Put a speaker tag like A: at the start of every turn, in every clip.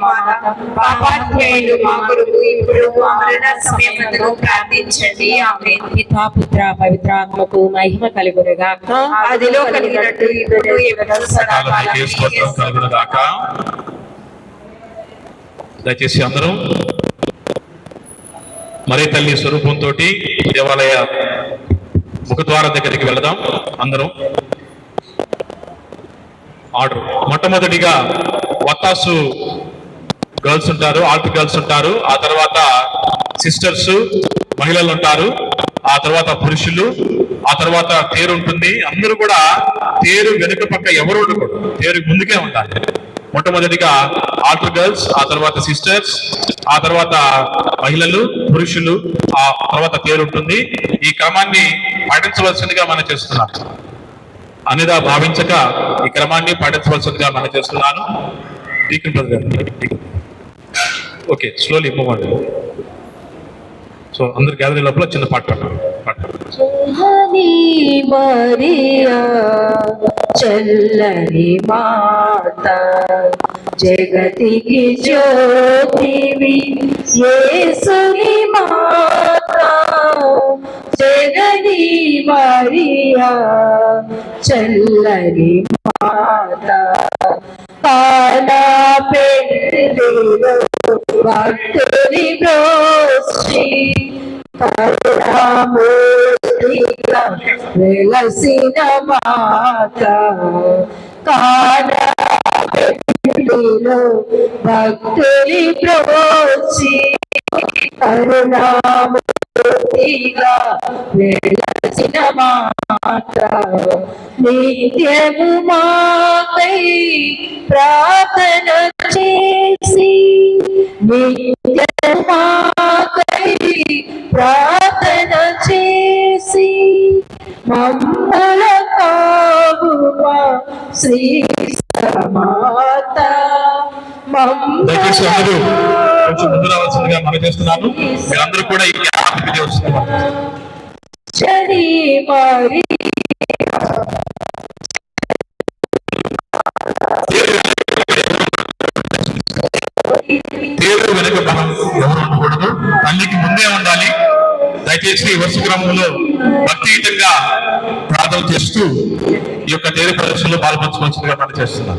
A: మాత పాపాత్మయులు మా కొరకు ఇప్పుడు మా మరణ సమయమందును ప్రార్థించండి ఆమె
B: పితా పుత్ర పవిత్రాత్మకు మహిమ
A: అదిలో కలిగినట్టు ఇప్పుడు
C: దయచేసి అందరం మరే తల్లి స్వరూపంతో దేవాలయ ముఖద్వారం దగ్గరికి వెళదాం. అందరం ఆర్డర్. మొట్టమొదటిగా వత్తాసు గర్ల్స్ ఉంటారు ఆల్ట్ గర్ల్స్ ఉంటారు. ఆ తర్వాత సిస్టర్స్ మహిళలు ఉంటారు. ఆ తర్వాత పురుషులు. ఆ తర్వాత తేరు ఉంటుంది. అందరూ కూడా తేరు వెనుక పక్క ఎవరు ఉండకూడదు. తేరు ముందుకే ఉండాలి. మొట్టమొదటిగా ఆల్టర్ గర్ల్స్ ఆ తర్వాత సిస్టర్స్ ఆ తర్వాత మహిళలు పురుషులు ఆ తర్వాత తేరు ఉంటుంది. ఈ క్రమాన్ని పాటించవలసిందిగా మనం చేస్తున్నాం అనేదా భావించక ఈ క్రమాన్ని పాటించవలసిందిగా మనం చేస్తున్నాను. ఓకే స్లోలీ పోవండి సో అందరు గ్యాదరింగ్ లోపల చిన్న పాట పాడండి. పాట.
B: చల్లని మాత జగతికి జ్యోతివి యేసుని మాత జగని మరియా చల్లని మాత. కానా పెళ్ళిలో భక్తుని బ్రోసి కరుణామూర్తిగా వెలసిన మాత కారణలో భక్తుని ప్రోచి కరుణామూర్తిగా వెలసిన మాత నిత్యము మాకై ప్రార్థన చేసి నిత్యము మాకై ప్రార్థన చేసి మమ్మల శ్రీ సమాత
C: దయచేసి అందరూ కొంచెం ముందు రావాల్సిందిగా మనం చేస్తున్నాను. మీరందరూ కూడా ఈ యాప్ వస్తున్నారు. వెనుక మనం ఎవరు ఉండకూడదు తల్లికి ముందే ఉండాలి. దయచేసి వరుస క్రమంలో భక్తియుతంగా ప్రార్థన చేస్తూ ఈ యొక్క తేరు ప్రదర్శనలో పాల్పంచవలసిందిగా మనం చేస్తున్నాం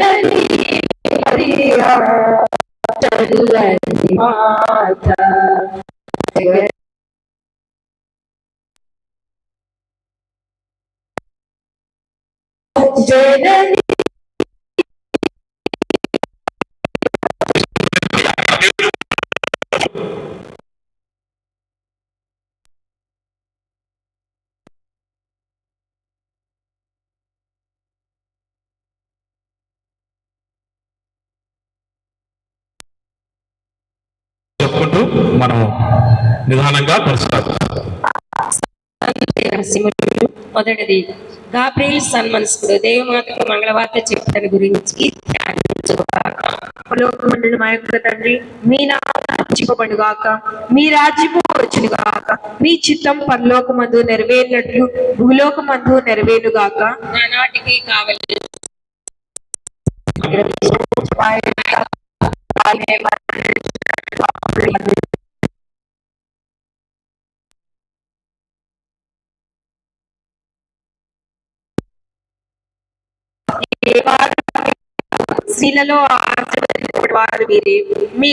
B: జనని మరియా చల్లని మాత
C: మనం నిదానంగా కొనసాగుతాం
B: రహస్యములు మొదటిది. గాబ్రియల్ సన్మనస్కుడు దేవమాతకు మంగళవార్త చెప్పడం గురించి
A: లోకమండలి మా యొక్క తండ్రి మీ నామం గాక మీ రాజ్యము వచ్చును గాక మీ చిత్తం పరలోకమందు నెరవేరినట్లు భూలోకమందు నెరవేరును గాక
B: నానాటికి కావలి.
A: శిలలో దేవారు శిలలో ఆశ్చర్యపడేవారు మీ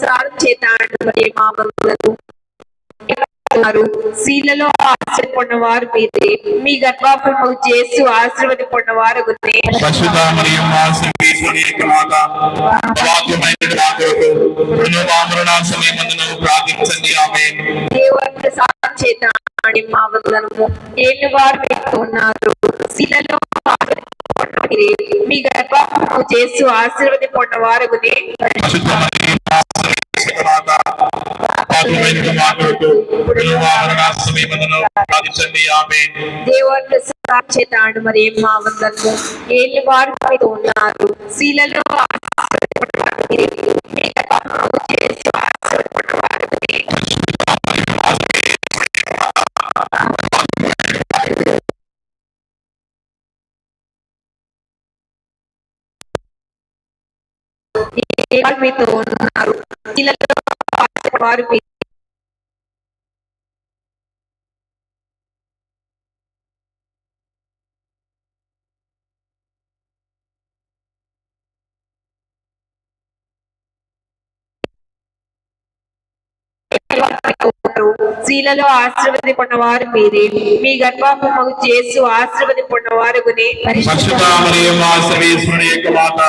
A: సారం చేత మరియు మా వందనము. వారు శీలలో ఆశ్రయపడిన వారు మీరే. మీ గర్భాఫలము చేసి ఆశీర్వదింపడిన వారు
C: మా ప్రార్థించండి. ఆమె
A: దేవుని చేత వందనము. ఏళ్ళు వారు ఉన్నారు. శీలలో మీ గర్భాఫలము చేసి ఆశీర్వదింపడిన వారు గురే
C: మా కొరకు పునర్వామరణ సమయమందును ప్రార్థించండి. ఆమె
A: దేవుని సాక్షితాడు మరి మా వందనము? ఏళ్ళు వారు మీతో ఉన్నారు. శీలలో మీతో ఉన్నారు. శీలలో
C: பார்த்த యొక్క మాత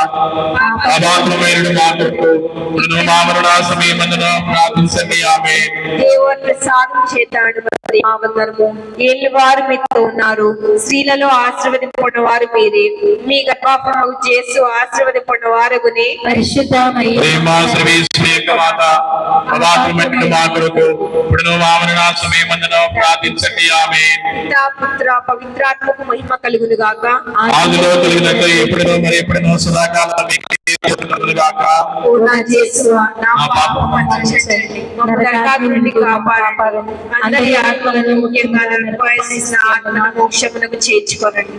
C: అబాత్రమైన మా కొరకు పునర్వామరణ సమయమందును ప్రార్థించండి. ఆమె
A: దేవుని సాధన చేతాడు మరి మా వందనము. ఏళ్ళు వారు మీతో ఉన్నారు. స్త్రీలలో ఆశీర్వదింపడిన వారు మీరే మీ గర్భాపమగు చేసు ఆశీర్వదింపడిన వారు గునే
B: పరిశుద్ధ
C: ప్రార్థించండి. ఆమె
A: పుత్ర పవిత్రాత్మకు మహిమ కలుగును గాక.
C: ఆదిలో కలిగినట్టు ఎప్పుడునో మరి ఎప్పుడునో సదాకాలం
A: అందరి ఆత్మలను ముఖ్యంగా మోక్షమునకు చేర్చుకోనండి.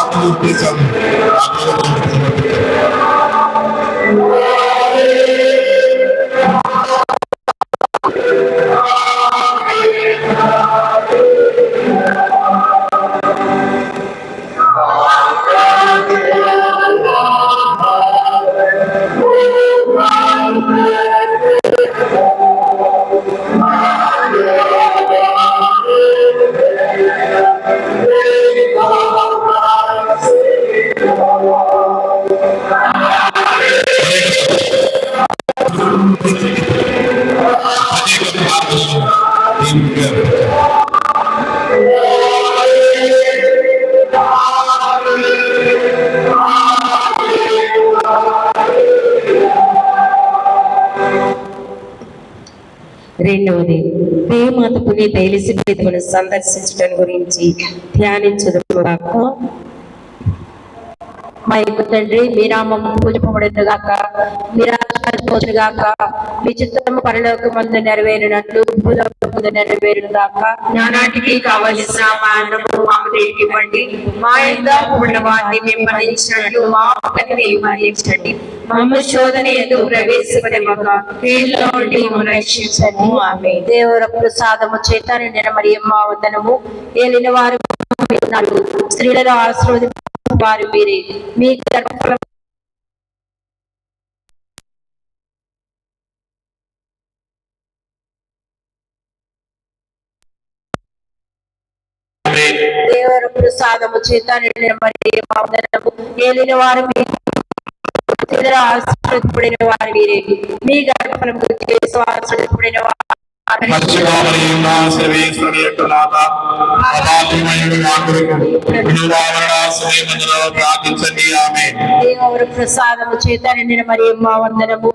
B: আপনাদের రెండవది ప్రేమాత పునీత ఎలిజబెత్ను సందర్శించడం గురించి ధ్యానించదుగాక
A: మా యొక్క తండ్రి మీరామం నామం మీరా గాక మీ గాక చిత్తము పరలోక మందు నెరవేరినట్లు భూలోకమందు నెరవేరును గాక నానాటికి కావలసిన మా అన్నము మాకు ఇవ్వండి. మా యొక్క ఉన్న వారిని మేము మరణించినట్లు మా మరణించండి మమ్మ శోధన ఎందుకు ప్రవేశపడమక కీళ్ళలో ఆమె ప్రసాదము చేత నిండిన మా వందనము. ఏలిన వారు
B: స్త్రీలలో ఆశీర్వదింపు వారు మీరే. మీ గర్భఫలం దేవర ప్రసాదము చేత నిండిన మరి వందనము ఏలిన వారు మీ వారు మీరే. మీ గర్భఫలము చేసి వారు
C: నా సర్వేశ్వరుని యొక్క నాథ, కొరకు ప్రార్థించండి. ఆమె
B: దేవర ప్రసాదము చేత నిండిన మరి మా వందనము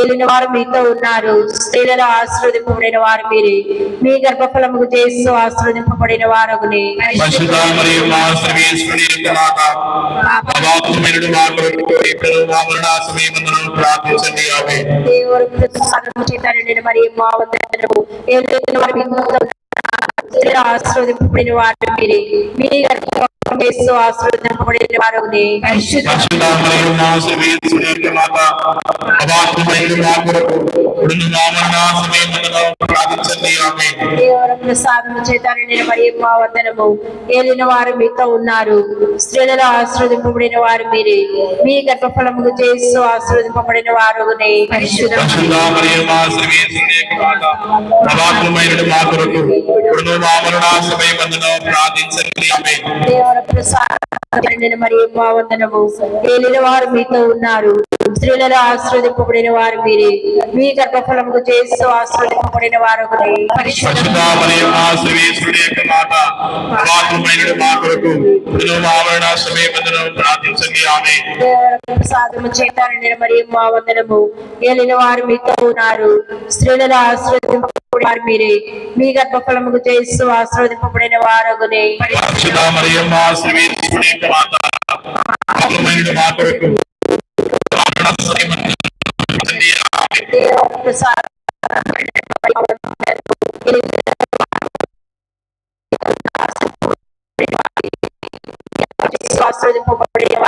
B: ఏలిన వారు మీతో ఉన్నారు. స్త్రీలలో ఆశీర్వదింపబడిన వారు మీరే. మీ గర్భఫలము చేసి ఆశీర్వదింపబడిన వారగునే.
C: యొక్క నాథ, కొరకు పునరుద్ధరణ సమయమందులో ప్రార్థించండి ఆమె
B: దేవుడు ప్రసాదము చేత నిండిన మరి మా వందనము ఏలిన వారు మీతో ఉన్నారు స్త్రీలలో ఆశీర్వదింపబడిన వారు మీరే మీ గర్భఫలము చేసి ఆశీర్వదింపబడిన వారగునే
C: పరిశుద్ధ మరియు మా సర్వేశ్వరుని యొక్క నాథ, అపాత్రమైన మా కొరకు పునరుద్ధరణ సమయమందులో ప్రార్థించండి ఆమె
B: దేవర ప్రసాదము చేత మరి మా వందనము ఏలిన వారు మీతో ఉన్నారు. స్త్రీలలో ఆశీర్వదింపబడిన వారు మీరే. మీ గర్భఫలము చేసి ఆశీర్వదింపబడిన వారునే
C: పరిశుద్ధ మరియు మా సర్వేశ్వరుని యొక్క నాథ, అపాత్రమైన మా కొరకు ఇప్పుడు మా మరణ సమయమందులో ప్రార్థించండి. ఆమె
B: దేవర ప్రసాదం నిండిన మరి మా వందనము ఏలిన వారు మీతో ఉన్నారు. స్త్రీలలో ఆశీర్వదింపబడిన వారు మీరే. మీ గర్భఫలము చేసి ఆశీర్వదింపబడిన వారునే
C: పరిశుద్ధ మరియు మా
B: వందనము. ఏలిన వారు మీతో ఉన్నారు. స్త్రీలలో ఆశీర్వదింపబడిన వారు మీరే. మీ గర్భఫలము చేసి ఆశీర్వదింపబడిన
C: మా కొరకు.
B: దేవర ప్రసాదం నిండిన మరి మా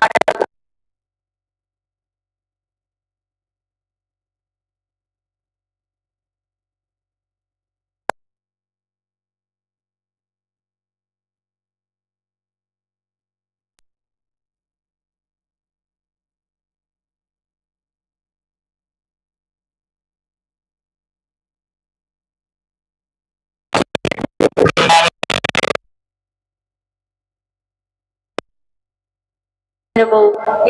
B: వందనము.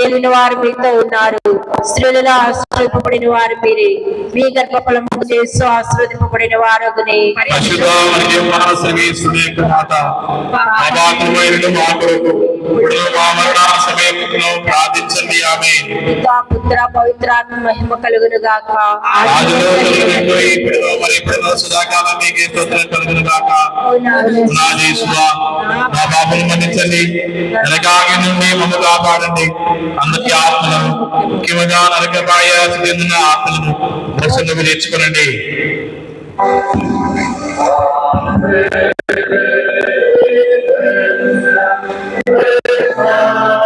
B: ఏలిన వారు మీతో ఉన్నారు. స్త్రీలలో ఆశ్రయింపబడిన వారు మీరే. మీ గర్భఫలము చేస్తూ ఆశ్రదింపబడిన వారు
C: పరిశుద్ధ మా కొరకు ఇప్పుడు మా మరణ సమయంలో ప్రార్థించండి ఆమె
B: పితా పుత్ర పవిత్రాత్మ మహిమ కలుగును గాక
C: సదాకాలం మీకే స్తోత్రం కలుగును గాక నా యేసువా, నా మన్నించండి నరకాగి నుండి మమ్మ కాపాడండి అందరి ఆత్మలను ముఖ్యంగా ఆత్మలను దర్శనం నేర్చుకోనండి
B: Krishna, Krishna.